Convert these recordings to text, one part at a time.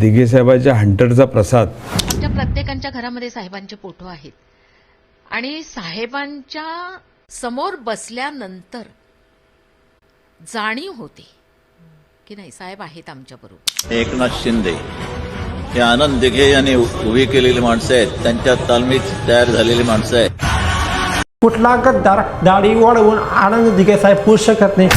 दिघे साहेबाच्या हंटरचा प्रसाद. आमच्या प्रत्येकांच्या घरामध्ये साहेबांचे फोटो आहेत. आणि साहेबांच्या समोर बसल्यानंतर जाणीव होते की नाही साहेब आहेत आमच्या बरोबर. एकनाथ शिंदे हे आनंद दिघे यांनी उभी केलेली माणसं आहेत. त्यांच्या तालमीत तयार झालेली माणसं आहेत. कुठला गद्दार दाढी वाढवून आनंद दिघे साहेब होऊ शकत नाही.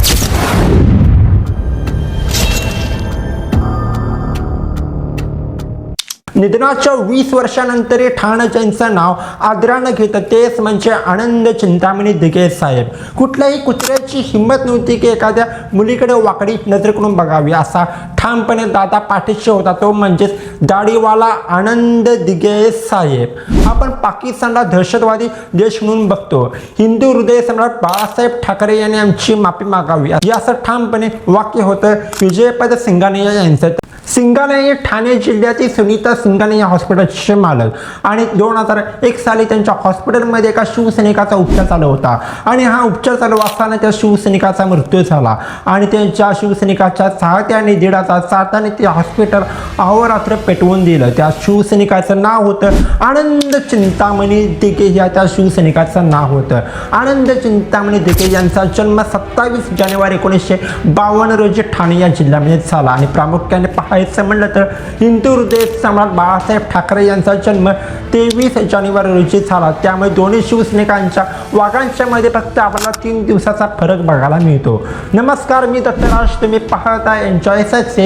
निधनाच्या वीस वर्षानंतरही ठाणे त्यांचं नाव आदरानं घेतं तेच म्हणजे आनंद चिंतामणी दिघे साहेब. कुठल्याही कुत्र्याची हिंमत नव्हती की एखाद्या मुलीकडे वाकडी नजर करून बघावी. असा ठामपणे दादा पाठीशी होता तो म्हणजेच दाढीवाला आनंद दिघे साहेब. आपण पाकिस्तानला दहशतवादी देश म्हणून बघतो. हिंदू हृदय सम्राट बाळासाहेब ठाकरे यांनी आमची माफी मागावी. याचं ठामपणे वाक्य होतं. विजयपद सिंगानिया यांचं. सिंगाने हे ठाणे जिल्ह्यातील सुनीता सिंगाने या हॉस्पिटलचे मालक आणि दोन हजार एक साली त्यांच्या हॉस्पिटलमध्ये एका शिवसैनिकाचा उपचार चालू होता. आणि हा उपचार चालू असताना त्या शिवसैनिकाचा मृत्यू झाला. आणि त्यांच्या शिवसैनिकाच्या चाहत्या आणि हजार चाहत्याने ते हॉस्पिटल अहोरात्र पेटवून दिलं. त्या शिवसैनिकाचं नाव होतं आनंद चिंतामणी दिघे. या त्या शिवसैनिकाचं नाव होतं आनंद चिंतामणी दिघे यांचा जन्म सत्तावीस जानेवारी एकोणीसशे बावन्न रोजी ठाणे या जिल्ह्यामध्ये झाला. आणि प्रामुख्याने पाहायचं म्हणलं तर हिंदू हृदय सम्राट बाळासाहेब ठाकरे यांचा जन्म तेवीस जानेवारी रोजी झाला. त्यामुळे दोन्ही शिवसैनिकांच्या वाघांच्या मध्ये फक्त आपल्याला तीन दिवसाचा फरक बघायला मिळतो. नमस्कार मी दत्तराज. तुम्ही पाहत आहे एन्जॉय सचे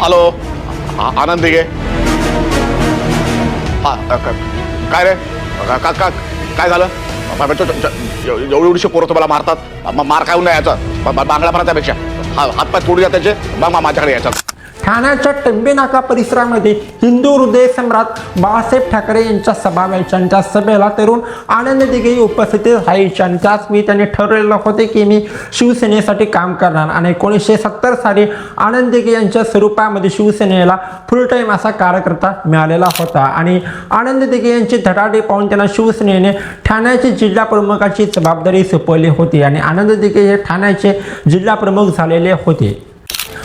हॅलो. आनंद दिघे. हा काय रे? का- काय झालं? एवढी एवढीशी पोरं तुम्हाला मारतात. मार काय नाही याचा. ब- बांगडा म्हणा त्यापेक्षा. हा हातपाय तोडू द्या त्याचे. मग माझ्याकडे यायचा. ठाण्याच्या टंबे नाका परिसरामध्ये हिंदू हृदय सम्राट बाळासाहेब ठाकरे यांच्या सभा व्हायच्या आणि त्या सभेला तरुण आनंद दिघे उपस्थित राहायचे आणि त्याच मी त्यांनी ठरवलेलं होते की मी शिवसेनेसाठी काम करणार. आणि एकोणीसशे सत्तर साली आनंद दिघे यांच्या स्वरूपामध्ये शिवसेनेला फुल टाईम असा कार्यकर्ता मिळालेला होता. आणि आनंद दिघे यांची धडाडी पाहून त्यांना शिवसेनेने ठाण्याचे जिल्हा प्रमुखाची जबाबदारी सोपवली होती. आणि आनंद दिघे हे ठाण्याचे जिल्हा प्रमुख झालेले होते.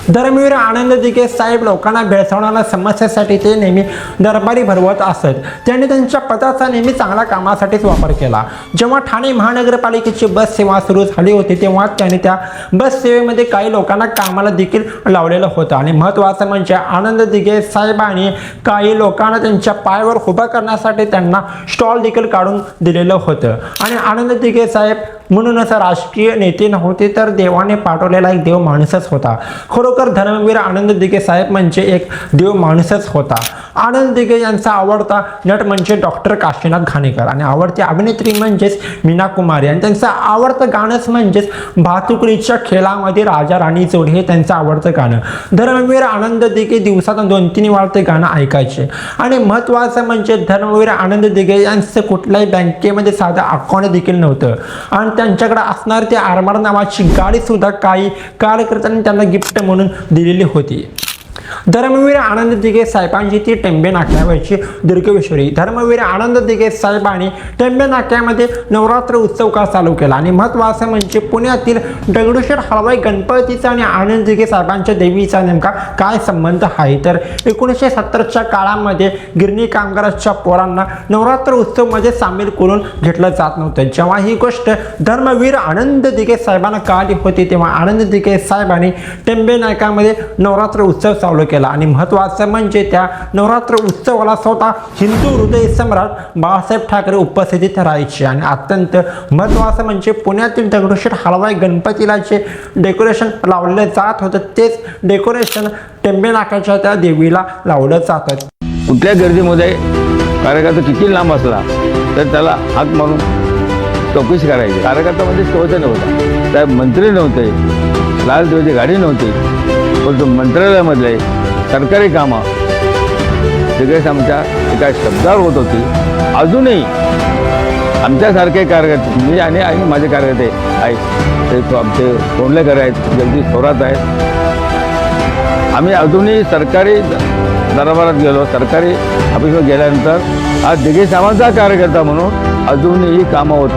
धर्मवीर आनंद दिघे साहेब लोकांना भेडसावणाऱ्या समस्येसाठी ते नेहमी दरबारी भरवत असत. त्यांनी त्यांच्या पदाचा नेहमी चांगल्या कामासाठीच वापर केला. जेव्हा ठाणे महानगरपालिकेची बस सेवा सुरू झाली होती तेव्हा त्यांनी त्या बस सेवेमध्ये काही लोकांना कामाला देखील लावलेलं होतं. आणि महत्त्वाचं म्हणजे आनंद दिघे साहेबांनी काही लोकांना त्यांच्या पायावर उभं करण्यासाठी त्यांना स्टॉल देखील काढून दिलेलं होतं. आणि आनंद दिघे साहेब म्हणूनच राजकीय नेते नव्हते तर देवाने पाठवलेला एक देव माणूसच होता. खरो खरोखर धर्मवीर आनंद दिघे साहेब म्हणजे एक देव माणूसच होता. आनंद दिघे यांचा आवडता नट म्हणजे डॉक्टर काशीनाथ घाणेकर आणि आवडती अभिनेत्री म्हणजेच मीना कुमारी आणि त्यांचं आवडतं गाणंच म्हणजेच भातुकडीच्या खेळामध्ये राजा राणी जोडी हे त्यांचं आवडतं गाणं. धर्मवीर आनंद दिघे दिवसातून दोन तीन वेळा ते गाणं ऐकायचे. आणि महत्त्वाचं म्हणजे धर्मवीर आनंद दिघे यांचं कुठल्याही बँकेमध्ये साधं अकाउंट देखील नव्हतं. आणि त्यांच्याकडे असणार ते आरमार नावाची गाडी सुद्धा काही कार्यकर्त्यांनी त्यांना गिफ्ट म्हणून दिलेली होती. धर्मवीर आनंद दिघे साहेबांची ती टेंबे नाक्यावरची दीर्घविश्वरी. धर्मवीर आनंद दिघे साहेबांनी टेंबे नाक्यामध्ये नवरात्र उत्सव का चालू केला? आणि महत्त्वाचं म्हणजे पुण्यातील दगडूशेठ हलवाई गणपतीचा आणि आनंद दिघे साहेबांच्या देवीचा नेमका काय संबंध आहे? तर एकोणीसशे सत्तरच्या काळामध्ये गिरणी कामगाराच्या पोरांना नवरात्र उत्सवमध्ये सामील करून घेतलं जात नव्हतं. जेव्हा ही गोष्ट धर्मवीर आनंद दिघे साहेबांना कळाली होती तेव्हा आनंद दिघे साहेबांनी टेंबे नायकामध्ये नवरात्र उत्सव चालू केला. आणि महत्त्वाचं म्हणजे त्या नवरात्र उत्सवाला स्वतः हिंदू हृदय सम्राट बाळासाहेब ठाकरे उपस्थितीत राहायचे. आणि अत्यंत महत्त्वाचं म्हणजे पुण्यातील दगडूशेठ हलवाई गणपतीला जे डेकोरेशन लावलं जात होतं तेच डेकोरेशन टेंबे नाकाच्या त्या देवीला लावलं जातं कुठल्या गर्दीमध्ये कार्यकर्ता किती लांब असला तर त्याला हात मारून चौकशी करायची. कार्यकर्ता म्हणजे शोध नव्हता. त्या मंत्री नव्हते. लाल दिव्याची गाडी नव्हती. परंतु मंत्रालयामधले सरकारी कामं. सगळेच आमच्या एका शब्दावर होत होती. अजूनही आमच्यासारखे कार्यकर्ते मी आणि आणि माझे कार्यकर्ते आहेत ते तो आमचे कोंडलेकर आहेत जगदीश थोरात आहेत. आम्ही अजूनही सरकारी दरबारात गेलो. सरकारी ऑफिसवर गेल्यानंतर हा दिघे साहेबांचा कार्यकर्ता म्हणून अजूनही कामं होत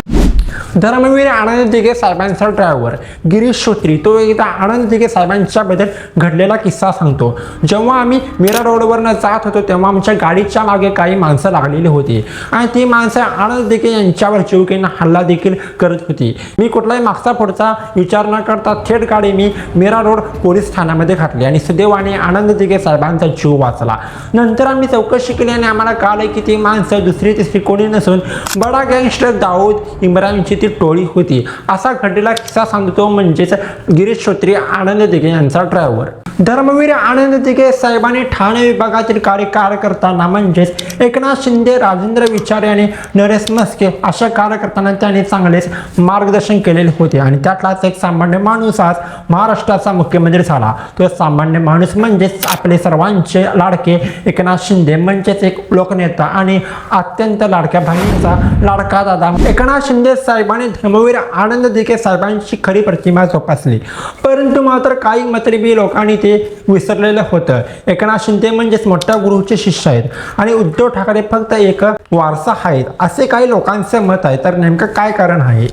धर्मवीर आनंद दिघे साहेबांचा ड्रायव्हर. गिरीश श्रोत्री तो एकदा आनंद दिघे साहेबांच्याबद्दल घडलेला किस्सा सांगतो. जेव्हा आम्ही मीरा रोडवरनं जात होतो तेव्हा आमच्या गाडीच्या मागे काही माणसं लागलेली होती. आणि ती माणसं आनंद दिघे यांच्यावर चिवकेनं हल्ला देखील करत होती. मी कुठलाही मागचा पुढचा विचार न करता थेट गाडी मी मीरा रोड पोलीस ठाण्यामध्ये घातली आणि सुदैवाने आनंद दिघे साहेबांचा जीव वाचला. नंतर आम्ही चौकशी केली आणि आम्हाला कळलं की ती माणसं दुसरी तिसरी कोणी नसून बडा गँगस्टर दाऊद इम्रानची ती टोळी होती. असा घडलेला किस्सा सांगतो म्हणजेच गिरीश श्रोत्री आनंद दिघे यांचा ड्रायव्हर धर्मवीर आनंद दिघे साहेबांनी ठाणे विभागातील कार्य करताना म्हणजेच एकनाथ शिंदे राजेंद्र विचारे आणि नरेश मस्के अशा कार्यकर्त्यांना त्यांनी चांगलेच मार्गदर्शन केलेले होते. आणि त्यातलाच एक सामान्य माणूस आज महाराष्ट्राचा मुख्यमंत्री झाला. तो सामान्य माणूस म्हणजेच आपले सर्वांचे लाडके एकनाथ शिंदे म्हणजेच एक लोकनेता आणि अत्यंत लाडक्या बहिणीचा लाडका दादा. एकनाथ शिंदे साहेबांनी धर्मवीर आनंद दिघे साहेबांची खरी प्रतिमा जोपासली. परंतु मात्र काही मतलबी लोकांनी ते विसरलेलं होतं. एकनाथ शिंदे म्हणजेच मोठ्या गुरुचे शिष्य आहेत. आणि उद्धव ठाकरे फक्त एक वारसा आहेत. असे काही लोकांचे मत आहे. तर नेमकं काय कारण आहे?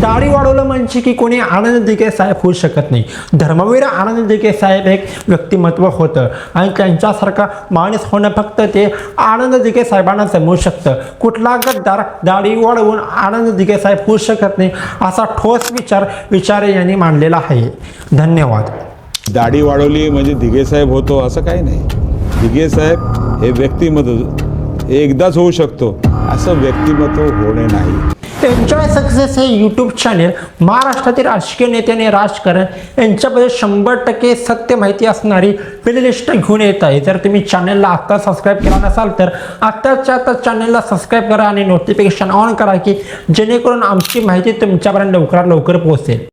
दाढी वाढवलं म्हणजे की कोणी आनंद दिघे साहेब होऊ शकत नाही. धर्मवीर आनंद दिघे साहेब एक व्यक्तिमत्व होतं. आणि त्यांच्यासारखा माणूस होणं फक्त ते आनंद दिघे साहेबांना जमवू शकतं. कुठला गद्दार दाढी वाढवून आनंद दिघे साहेब होऊ शकत नाही असा ठोस विचार विचारे यांनी मांडलेला आहे. धन्यवाद. दाढी वाढवली म्हणजे दिघे साहेब होतो असं काही नाही. दिघे साहेब हे व्यक्तिमत्व एकदाच होऊ शकतो असं व्यक्तिमत्व होणे नाही. एन्जॉय सक्सेस हे यूट्यूब चॅनेल महाराष्ट्रातील राजकीय नेते आणि राजकारण यांच्याबद्दल शंभर टक्के सत्य माहिती असणारी प्लेलिस्ट घेऊन येत आहे. जर तुम्ही चॅनलला आत्ता सबस्क्राईब केला नसाल तर आत्ताच्या आता चॅनलला सबस्क्राईब करा आणि नोटिफिकेशन ऑन करा की जेणेकरून आमची माहिती तुमच्यापर्यंत लवकरात लवकर पोहोचेल.